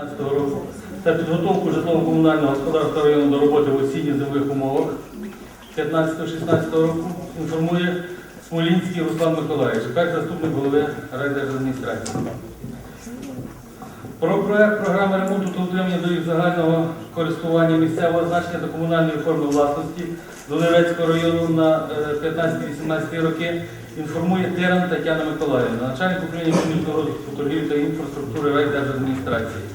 2015 року та підготовку житлово-комунального господарства району до роботи в осінньо-зимових умовах 15-16 року інформує Смолінський Руслан Миколаївич, перший заступник голови райдержадміністрації. Про проект програми ремонту та утримання доріг загального користування місцевого значення та комунальної форми власності Донецького району на е, 15-18 роки інформує Тиран Тетяна Миколаївна, начальник управління економічного розвитку торгівлі та інфраструктури райдержадміністрації.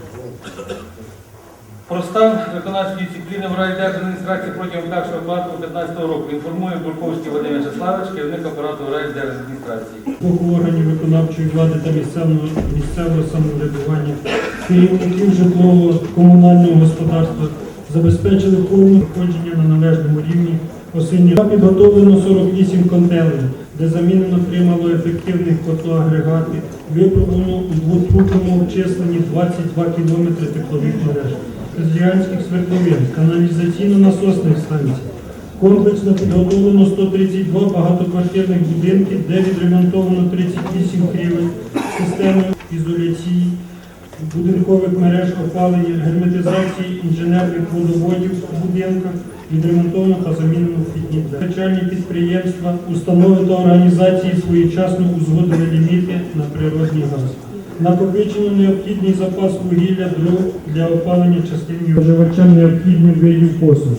Про стан виконавської дисципліни в райдержадміністрації протягом першого кварталу 2015 року інформує Бурковський Вадим Вячеславович, керівник апарату райдержадміністрації. боку органів виконавчої влади та місцевого, місцевого самоврядування, керівників житлового комунального господарства забезпечили повне проходження на належному рівні осінні. Підготовлено 48 контейнерів, де замінено три малоефективних котлоагрегати, випробовано у двохтрубному обчисленні 22 км теплових мереж, християнських свердловин, каналізаційно-насосних станцій, Комплексно підготовлено 132 багатоквартирних будинків, де відремонтовано 38 крівень, системи ізоляції, будинкових мереж опалення, герметизації інженерних водоводів в будинках, відремонтовано та замінено вхідні двері. Спеціальні підприємства, установи та організації своєчасно узгодили ліміти на природний газ. Накопичено необхідний запас вугілля для опалення частини споживачам необхідних видів послуг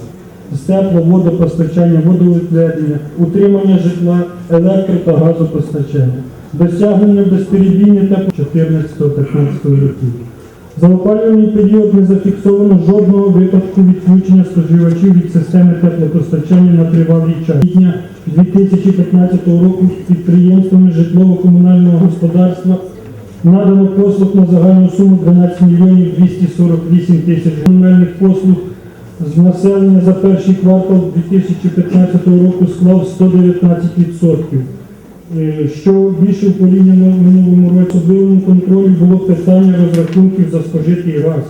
тепло, водопостачання, водовідведення, утримання житла, електро та газопостачання, досягнення безперебійне тепло 14-15 років. За опалювальний період не зафіксовано жодного випадку відключення споживачів від системи теплопостачання на тривалий час. Квітня 2015 року підприємствами житлово-комунального господарства надано послуг на загальну суму 12 мільйонів 248 тисяч комунальних послуг з населення за перший квартал 2015 року склав 119%, Е, що більше в порівняно в минулому році. Особливому контролі було питання розрахунків за спожитий газ.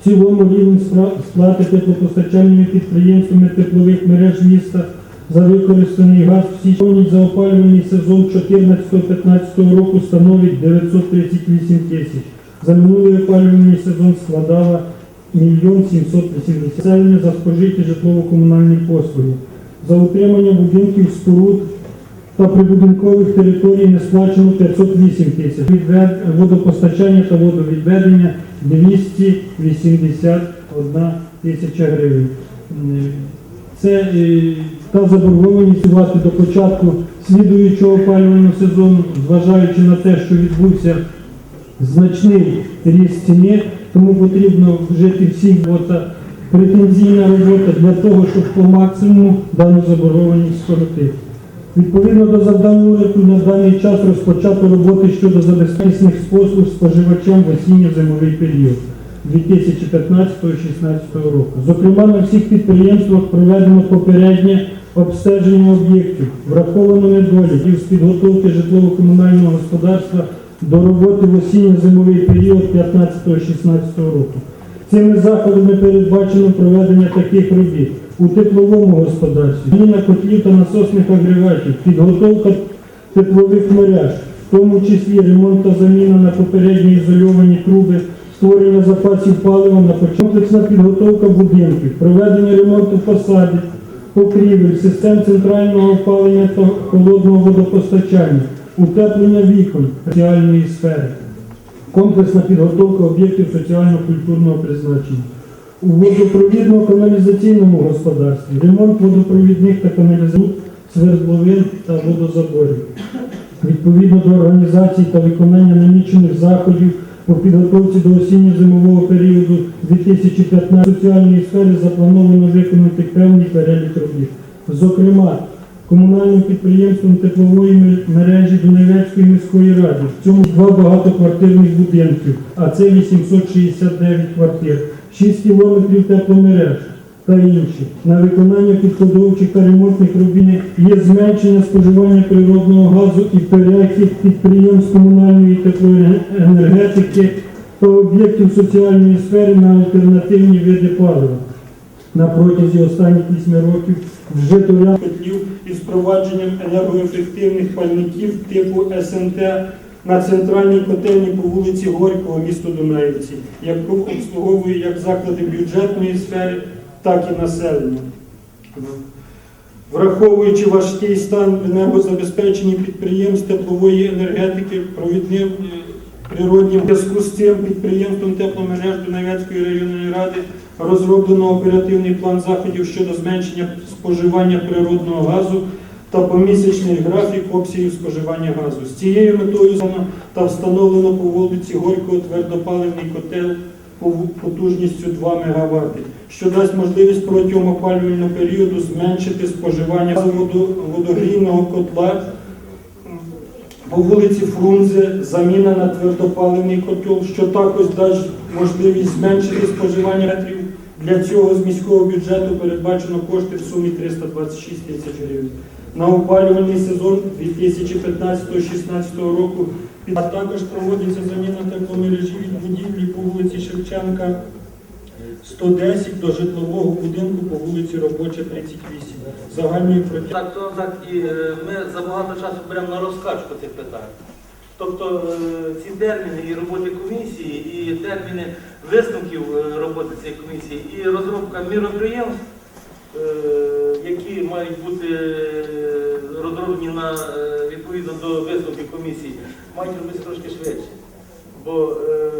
В цілому рівень сплати теплопостачальними підприємствами теплових мереж міста за використаний газ в січні за опалювальний сезон 14-15 року становить 938 тисяч. За минулий опалювальний сезон складала 1 780 Населення за спожиті житлово-комунальні послуги. За утримання будинків, споруд та прибудинкових територій не сплачено 508 тисяч. Водопостачання та водовідведення 281 тисяча гривень. Це е, та заборгованість ввати до початку слідуючого опалювального сезону, зважаючи на те, що відбувся значний ріст ціни, тому потрібно вжити всіх робота, претензійна робота для того, щоб по максимуму дану заборгованість скоротити. Відповідно до завдань уряду на даний час розпочато роботи щодо забезпечення послуг споживачам в осінньо-зимовий період 2015-2016 року. Зокрема, на всіх підприємствах проведено попереднє обстеження об'єктів, враховано недоліків з підготовки житлово-комунального господарства до роботи в осінньо-зимовий період 15-16 року. Цими заходами передбачено проведення таких робіт у тепловому господарстві, заміна котлів та насосних агрегатів, підготовка теплових мереж, в тому числі ремонт та заміна на попередні ізольовані труби, створення запасів палива на комплексна підготовка будинків, проведення ремонту фасадів, покрівель, систем центрального опалення та холодного водопостачання, утеплення вікон соціальної сфери комплексна підготовка об'єктів соціально-культурного призначення. У водопровідно-каналізаційному господарстві ремонт водопровідних та каналізаційних свердловин та водозаборів. Відповідно до організації та виконання намічених заходів по підготовці до осінньо-зимового періоду 2015 в соціальній сфері заплановано виконати певний перелік робіт. Зокрема, комунальним підприємством теплової мережі Донецької міської ради. В цьому два багатоквартирних будинків, а це 869 квартир, 6 кілометрів тепломереж та інші. На виконання підходовчих та ремонтних робіт є зменшення споживання природного газу і перехід підприємств комунальної теплоенергетики та об'єктів соціальної сфери на альтернативні види палива на протязі останніх 8 років вжито ряд котлів із впровадженням енергоефективних пальників типу СНТ на центральній котельні по вулиці Горького, місто Дунаївці, яку обслуговує як заклади бюджетної сфери, так і населення. Враховуючи важкий стан енергозабезпечення підприємств теплової енергетики, провідним е, природнім зв'язку з цим підприємством тепломереж Донецької районної ради розроблено оперативний план заходів щодо зменшення споживання природного газу та помісячний графік обсягів споживання газу. З цією метою та встановлено по вулиці Горького твердопаливний котел потужністю 2 МВт, що дасть можливість протягом опалювального періоду зменшити споживання водогрійного котла по вулиці Фрунзе заміна на твердопаливний котел, що також дасть можливість зменшити споживання метрів. Для цього з міського бюджету передбачено кошти в сумі 326 тисяч гривень. На опалювальний сезон 2015-2016 року а також проводиться заміна тепломережі від будівлі по вулиці Шевченка 110 до житлового будинку по вулиці Робоча 38. Загальною протягом. Так, то так і е, ми забагато часу беремо на розкачку цих питань. Тобто е, ці терміни і роботи комісії, і терміни висновків е, роботи цієї комісії, і розробка міроприємств, які мають бути е, розроблені на, е, відповідно до висновків комісії, мають робитися трошки швидше. Бо е,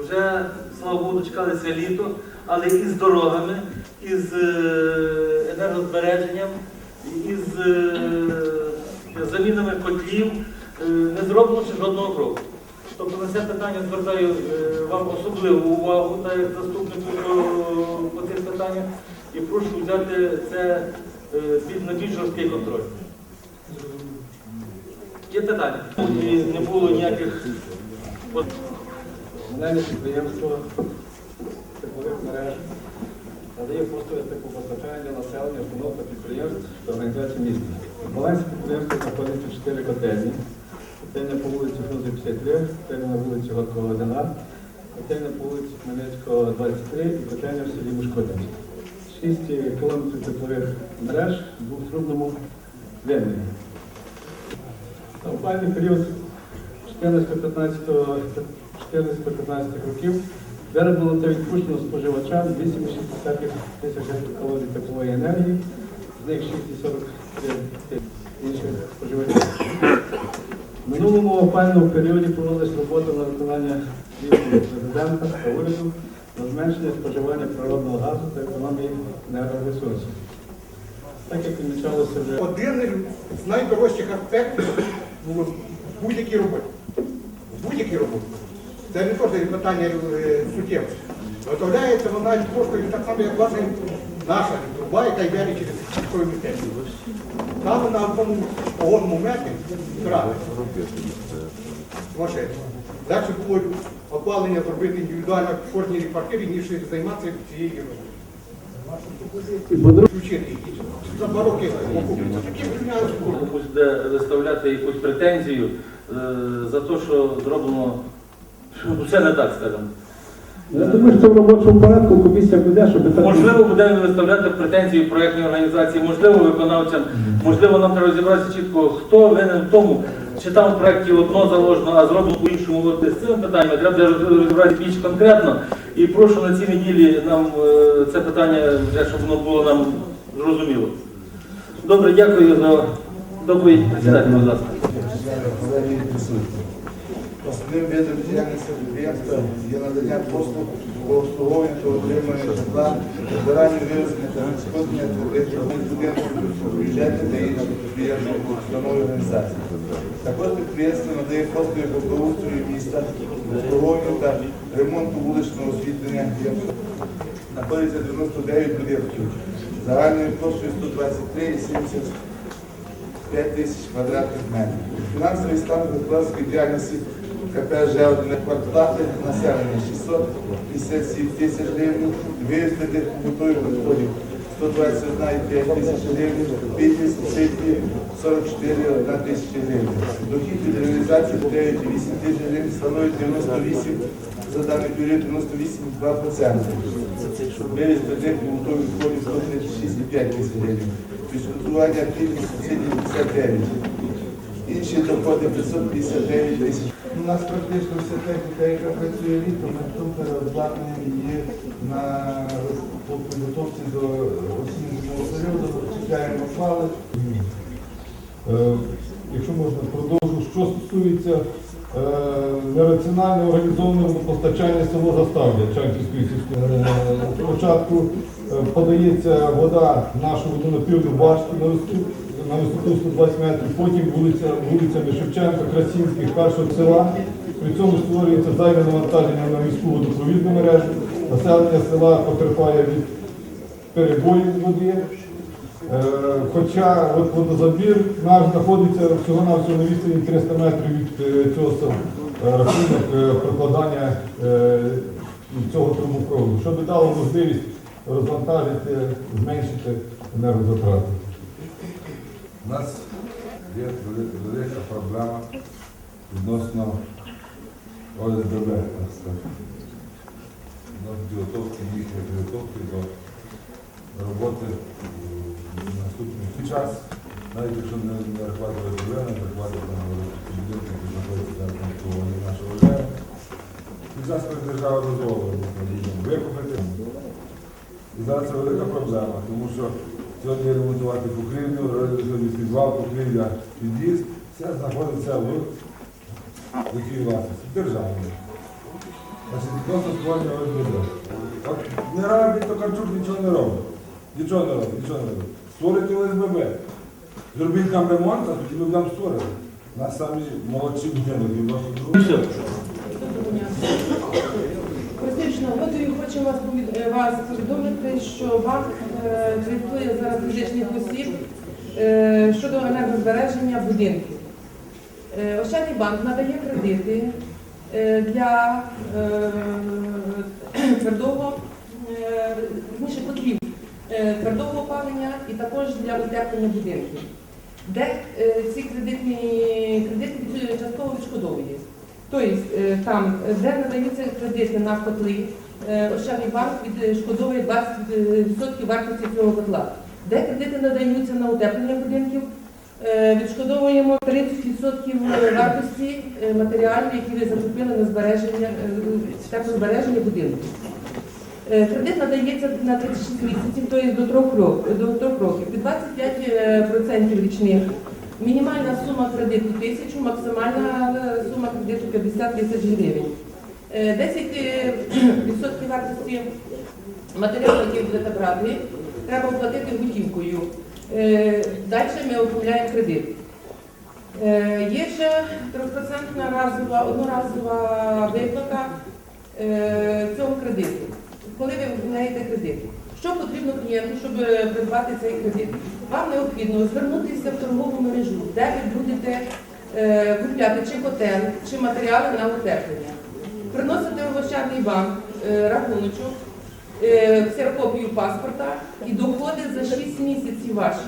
вже, слава Богу, дочекалися літо, але і з дорогами, і з е, енергозбереженням, і з е, замінами котлів е, не зроблено ще жодного кроку. Тобто на це питання звертаю е, вам особливу увагу, так як заступнику по, по цих питаннях, і прошу взяти це під на більш жорсткий контроль. Є питання? Не було ніяких Комунальне підприємство теплових мереж надає послуги теплопостачання для населення, установ та підприємств та організацій міста. Балансі підприємства знаходиться 4 котельні. Котельня по вулиці Фрунзе 53, котельня на вулиці Горького 11, котельня по вулиці Хмельницького 23 і котельня в селі Мушкодинськ. 6 кілометрів теплових мереж в двохтрубному вимірі. На опальний період 14-15 14-15 років зараз та відпущено споживачам 8,6 тисяч калорій теплової енергії, з них 6,43 інших споживачів. В минулому опальному періоді проводилась робота на виконання рішення президента та уряду на зменшення споживання природного газу та економії енергоресурсів. Так як відмічалося вже один з найдорожчих аспектів в будь-якій роботі. В будь-якій роботі. Це не теж питання е, суттєве. Виготовляється вона і коштує так само, як ваша наша труба, яка йде через містечко. Там на одному погодному метрі вкрали машини. Далі було опалення зробити індивідуально в кожній квартирі, ніж займатися цією роботою. За два роки буде виставляти якусь претензію е, за те, що зроблено все не так, скажімо. Я думаю, що в робочому порядку комісія буде, щоб так Можливо, будемо виставляти претензії проєктній організації, можливо, виконавцям, можливо, нам треба розібратися чітко, хто винен в тому, чи там в проєкті одно заложено, а зроблено по-іншому. З цими питаннями треба розібратися більш конкретно. І прошу на цій неділі нам е, це питання, щоб воно було нам зрозуміло. Добре, дякую за доповідь. Присідайте, будь ласка. Основним видом діяльності підприємства є надання послуг обслуговуванню та утриманню житла, збиранню вивезення та теплових будинків, бюджетних та інших підприємств, установ і організацій. Також підприємство надає послуги по благоустрою міста, обслуговуванню та ремонту вуличного освітлення. Знаходиться 99 будинків загальною площею 123,70 5 тисяч квадратних метрів. Фінансовий стан господарської діяльності КП ЖЕО на квартплати населення 657 тисяч гривень, виїздити побутових відходів 121,5 тисяч гривень, підпис ситі 44,1 тисячі гривень. Дохід від реалізації 9,8 тисяч гривень становить 98, за даний період 98,2%. Вивіз тих побутових відходів 136,5 тисяч гривень. Відшкодування пільги субсидій 59. Інші доходи 559 тисяч. У нас практично вся техніка, яка працює літом, тут переобладнані її на підготовці до осіннього періоду, чекаємо фали. Е, Якщо можна, продовжу. Що стосується нераціонально організованого постачання село Заставля Чанківської. Спочатку е, подається вода нашу водонапірну висоту, на висоту 120 метрів, потім вулиця, вулицями Шевченка, Красінських, першого села. При цьому створюється зайве навантаження на міську водопровідну мережу. Населення села потерпає від перебоїв води. Е, Хоча от водозабір наш знаходиться всього-навсього на відстані 300 метрів від е, цього. Е, Рахунок прокладання цього трубопроводу, що би дало можливість розвантажити, зменшити енергозатрати. У нас є велика проблема відносно ОСББ, підготовки їхньої підготовки до роботи наступний час, навіть якщо не, не рахувати ОСББ, не рахувати які знаходяться на нашого. І зараз коли держава дозволила викупити. І зараз це велика проблема, тому що сьогодні ремонтувати покрівлю, реалізувати підвал, покрівля, під'їзд, все знаходиться в якій власності, державній. Відносно створення ОСББ. Не раді Токарчук нічого не робить. Нічого не робить, нічого не робить. Створити ОСББ. Зробіть там ремонт, а тоді ми будемо створити. Нас самі відносно другого. Користуючись нагодою, хочу вас, е, вас повідомити, що банк е, кредитує зараз фізичних осіб е, щодо енергозбереження будинків. Ощадний банк надає кредити для твердого, котлів е, твердого опалення і також для утеплення будинків, де е, ці кредитні кредити частково відшкодовує. Тобто е, там, е, де надаються кредити на котли, е, Ощадний банк відшкодовує 20% вартості цього котла. Де кредити надаються на утеплення будинків, е, відшкодовуємо 30% вартості е, матеріалів, які ви закупили на збереження, е, теплозбереження будинку. Е, Кредит надається на 36 місяців, тобто до 3 років, до 3 років, під 25% річних. Мінімальна сума кредиту 1000, максимальна е, сума кредиту 50 тисяч гривень. Е, 10% вартості матеріалу, який будете брати, треба оплатити готівкою. Е, Далі ми оформляємо кредит. Е, Є ще 3% разова, одноразова виплата е, цього кредиту. Коли ви оформляєте кредит. Що потрібно клієнту, щоб придбати цей кредит? Вам необхідно звернутися в торгову мережу, де ви будете е, купляти чи котел, чи матеріали на утеплення. Приносите в Ощадний банк е, рахуночок, е, ксерокопію паспорта і доходи за 6 місяців ваші.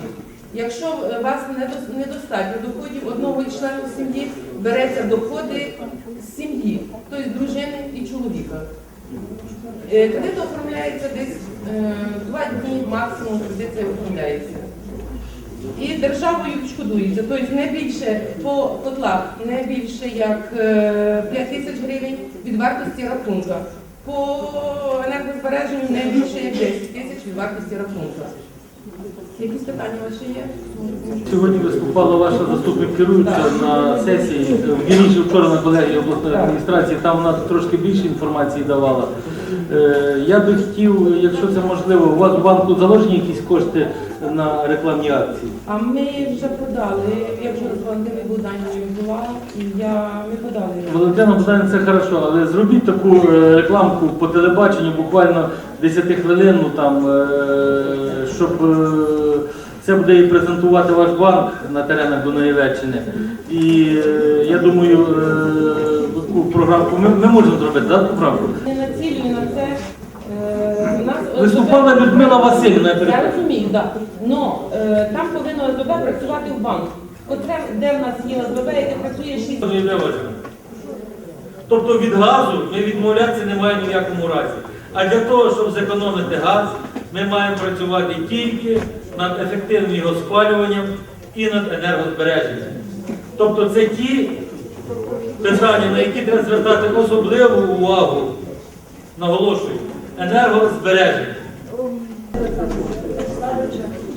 Якщо е, вас недос- недостатньо доходів одного із членів сім'ї, береться доходи з сім'ї, тобто дружини і чоловіка. Е, Кредит оформляється десь е, два дні максимум кредит оформляється. І державою відшкодується. Тобто не більше по котлах, не більше як е, 5 тисяч гривень від вартості рахунка. По енергозбереженню не більше як 10 тисяч від вартості рахунка. Якісь питання ваші є? Сьогодні виступала ваша заступник керуюча на сесії, вірніше вчора на колегії обласної адміністрації, там вона трошки більше інформації давала. Е, Я би хотів, якщо це можливо, у вас в банку заложені якісь кошти на рекламні акції? А ми вже подали. Я вчора з Валентиною Богданівною була, і я ми подали. Валентина Богданівна, це хорошо, але зробіть таку е, рекламку по телебаченню, буквально 10 хвилин, ну, там, е, щоб е, це буде і презентувати ваш банк на теренах Дунаєвеччини. І е, я думаю, е, таку програмку ми, ми можемо зробити, так, програмку? Не на це. Виступала Людмила Васильівна, я Я перепрошую. розумію, так. Но е, там повинно ОСББ працювати в банку. Котре, де в нас є ОСББ, яке працює 6 Пані Ілля Тобто від газу ми відмовлятися не маємо ні в якому разі. А для того, щоб зекономити газ, ми маємо працювати тільки над ефективним його спалюванням і над енергозбереженням. Тобто це ті питання, на які треба звертати особливу увагу, наголошую, енергозбереження.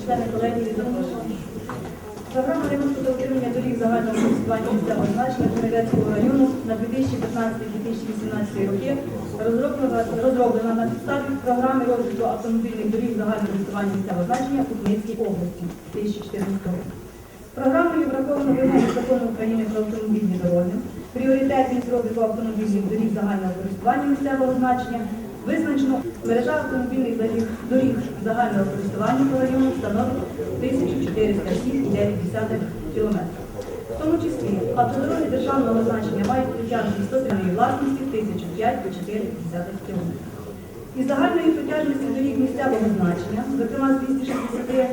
Члени. Програма ремонту та утримання доріг загального користування місцевого значення Чернівецького району на 2015-2018 роки розроблена, розроблена на підставі програми розвитку автомобільних доріг загального користування місцевого значення у Хмельницькій області 2014 року. Програмою враховано вимоги закону України про автомобільні дороги, пріоритетність розвитку автомобільних доріг загального користування місцевого значення, визначено мережа автомобільних доріг, доріг загального користування по району становить 1407,9 км. В тому числі автодороги державного значення мають притяжність 103 власності 1005,4 км. Із загальної протяжності доріг місцевого значення, зокрема з 263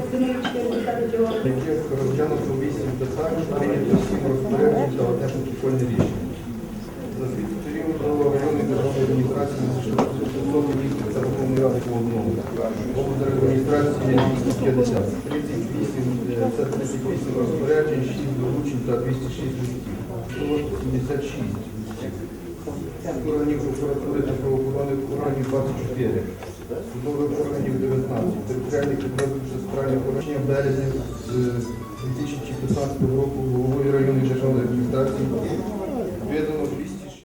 4 км, розглянуто вісім питань, прийнято сім розпоряджень та одне протокольне рішення. За звіту періоду районної державної адміністрації надійшло 500 місць та Верховної Ради по одному. Облдержадміністрації 250, 38, е, це 38 розпоряджень, 6 доручень та 206 листів. Всього 76 органів прокуратури та правоохоронних органів 24, судових органів 19, територіальних підрозділів центральних порушення березня з 2015 року головою районної державної адміністрації. видано 200